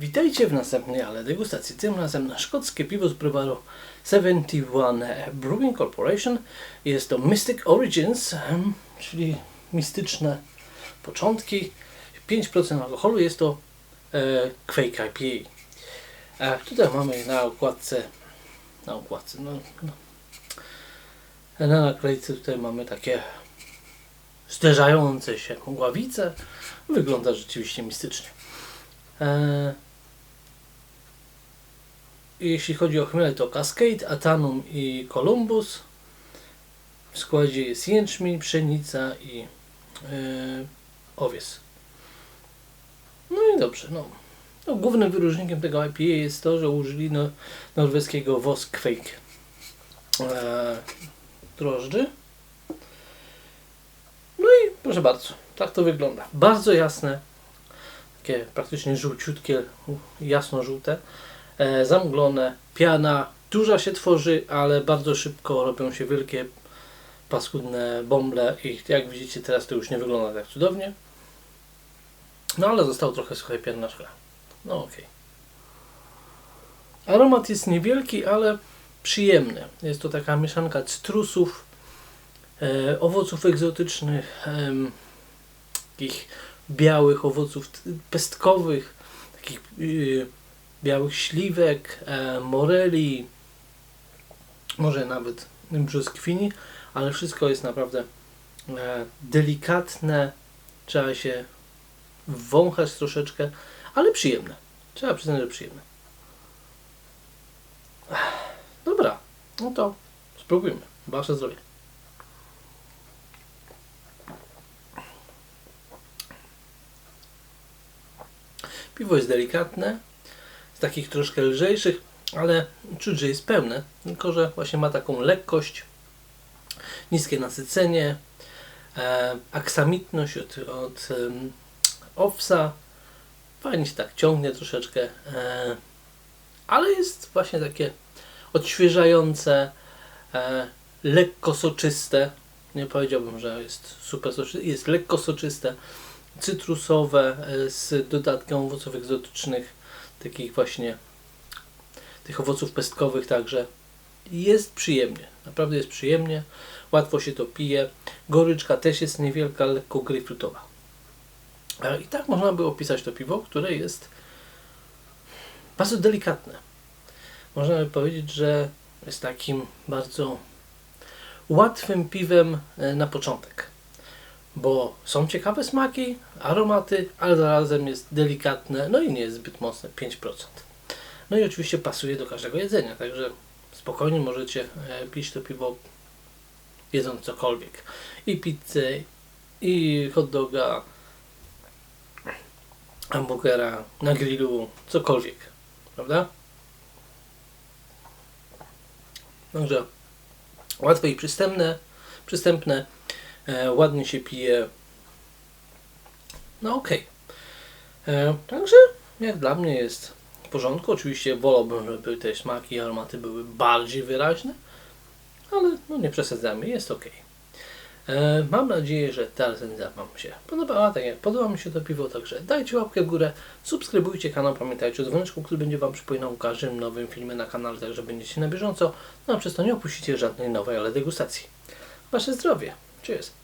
Witajcie w następnej ale degustacji. Tym razem na szkockie piwo z browaru 71 Brewing Corporation. Jest to Mystic Origins, czyli mistyczne początki. 5% alkoholu jest to e, Quake IPA. A tutaj mamy na okładce, na okładce, no, no. Na naklejce tutaj mamy takie zderzające się mgławice. Wygląda rzeczywiście mistycznie. E, jeśli chodzi o chmiele, to Cascade, Atanum i Columbus. W składzie jest jęczmień, pszenica i e, owies. No i dobrze. No. No, głównym wyróżnikiem tego IPA jest to, że użyli no, norweskiego Voskveik e, drożdży. No i proszę bardzo, tak to wygląda. Bardzo jasne, takie praktycznie żółciutkie, jasno-żółte, zamglone, piana duża się tworzy, ale bardzo szybko robią się wielkie, paskudne bąble i jak widzicie teraz to już nie wygląda tak cudownie. No ale został trochę suchej piany na szkle. No okej. Aromat jest niewielki, ale przyjemny. Jest to taka mieszanka cytrusów, e, owoców egzotycznych, em, takich białych owoców pestkowych, takich y, białych śliwek, e, moreli, może nawet brzoskwini, ale wszystko jest naprawdę e, delikatne, trzeba się wąchać troszeczkę, ale przyjemne. Trzeba przyznać, że przyjemne. Dobra, no to spróbujmy. Wasze zdrowie. Piwo jest delikatne, takich troszkę lżejszych, ale czuć, że jest pełne, tylko że właśnie ma taką lekkość, niskie nasycenie, e, aksamitność od, od em, owsa, fajnie się tak ciągnie troszeczkę, e, ale jest właśnie takie odświeżające, e, lekko soczyste, nie powiedziałbym, że jest super soczyste, jest lekko soczyste, cytrusowe e, z dodatkiem owoców egzotycznych, takich właśnie tych owoców pestkowych także. Jest przyjemnie, naprawdę jest przyjemnie, łatwo się to pije. Goryczka też jest niewielka, lekko grejpfrutowa. I tak można by opisać to piwo, które jest bardzo delikatne. Można by powiedzieć, że jest takim bardzo łatwym piwem e, na początek. Bo są ciekawe smaki, aromaty, ale zarazem jest delikatne, no i nie jest zbyt mocne, 5%. No i oczywiście pasuje do każdego jedzenia, także spokojnie możecie e, pić to piwo jedząc cokolwiek. I pizzę, i hot doga, hamburgera, na grillu, cokolwiek. Prawda? Także łatwe i przystępne, przystępne ładnie się pije. No okej. E, Także jak dla mnie jest w porządku. Oczywiście wolałbym, żeby te smaki i aromaty były bardziej wyraźne, ale no nie przesadzamy, jest ok. E, mam nadzieję, że ta recenzja Wam się podobała, tak jak podoba mi się to piwo, także dajcie łapkę w górę, subskrybujcie kanał, pamiętajcie o dzwoneczku, który będzie Wam przypominał o każdym nowym filmie na kanale, także będziecie na bieżąco, no a przez to nie opuścicie żadnej nowej, ale degustacji. Wasze zdrowie. Cheers.